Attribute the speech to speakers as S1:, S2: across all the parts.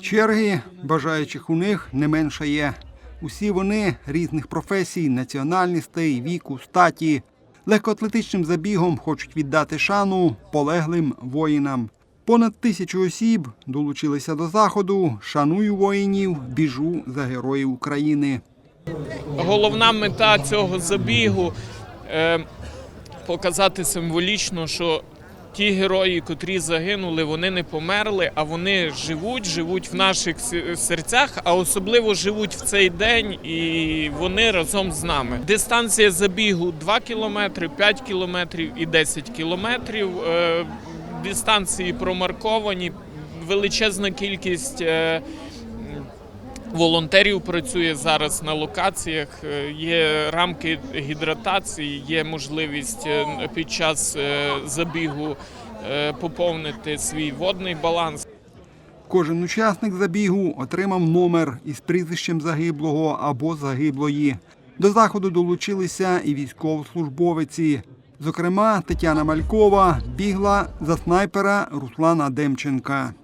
S1: Черги бажаючих у них не меншає. Усі вони різних професій, національностей, віку, статі. Легкоатлетичним забігом хочуть віддати шану полеглим воїнам. Понад тисячу осіб долучилися до заходу. Шаную воїнів, біжу за героїв України.
S2: Головна мета цього забігу е, показати символічно, що ті герої, котрі загинули, вони не померли, а вони живуть, живуть в наших серцях, а особливо живуть в цей день, і вони разом з нами. Дистанція забігу 2 кілометри, 5 кілометрів і 10 кілометрів. Е, Дистанції промарковані, величезна кількість. Волонтерів працює зараз на локаціях. е, Є рамки гідратації, є можливість е, під час е, забігу поповнити свій водний баланс.
S1: Кожен учасник забігу отримав номер із прізвищем загиблого або загиблої. До заходу долучилися і військовослужбовиці. Зокрема, Тетяна Малькова бігла за снайпера Руслана Демченка.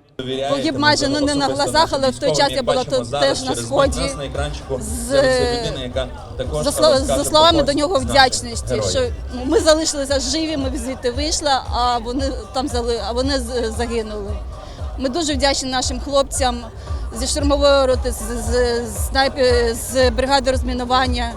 S3: Погиб майже ну, не на глазах, але в той час я була тут теж на сході. З- За, слов- за словами до нього вдячності, що ну, ми залишилися живі, ми звідти вийшли, а вони там зали, а вони загинули. Ми дуже вдячні нашим хлопцям зі штурмової роти, з, з, з, з бригади розмінування.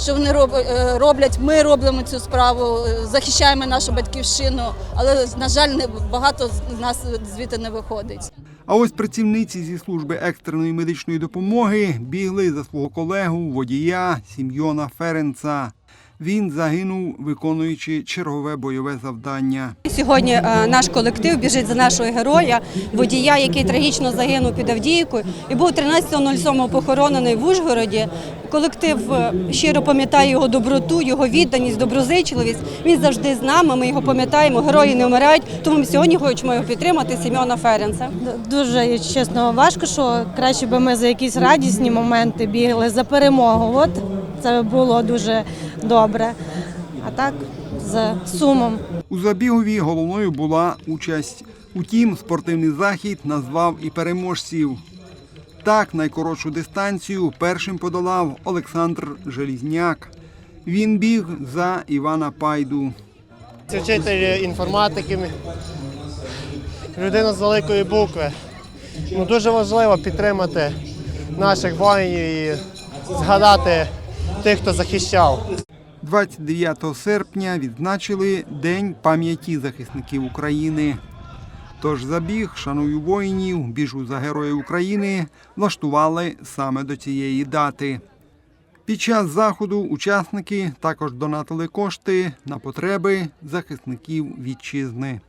S3: Що вони е, роблять? Ми робимо цю справу, е, захищаємо нашу батьківщину, але на жаль, не багато з нас звідти не виходить.
S1: А ось працівниці зі служби екстреної медичної допомоги бігли за свого колегу водія Сім'йона Ференца. Він загинув, виконуючи чергове бойове завдання.
S4: Сьогодні е, наш колектив біжить за нашого героя, водія, який трагічно загинув під Авдіївкою і був 13.07 похоронений в Ужгороді. Колектив е, щиро пам'ятає його доброту, його відданість, доброзичливість. Він завжди з нами. Ми його пам'ятаємо. Герої не вмирають. Тому ми сьогодні хочемо його підтримати. Сім'она Ференца.
S5: Дуже чесно важко, що краще би ми за якісь радісні моменти бігли за перемогу. От це було дуже добре. А так з сумом.
S1: У забігові головною була участь. Утім, спортивний захід назвав і переможців. Так, найкоротшу дистанцію першим подолав Олександр Желізняк. Він біг за Івана Пайду.
S6: Це вчитель інформатики, людина з великої букви. Ну, дуже важливо підтримати наших воїнів і згадати тих, хто захищав.
S1: 29 серпня відзначили День пам'яті захисників України. Тож забіг Шаную воїнів, біжу за героїв України влаштували саме до цієї дати. Під час заходу учасники також донатили кошти на потреби захисників вітчизни.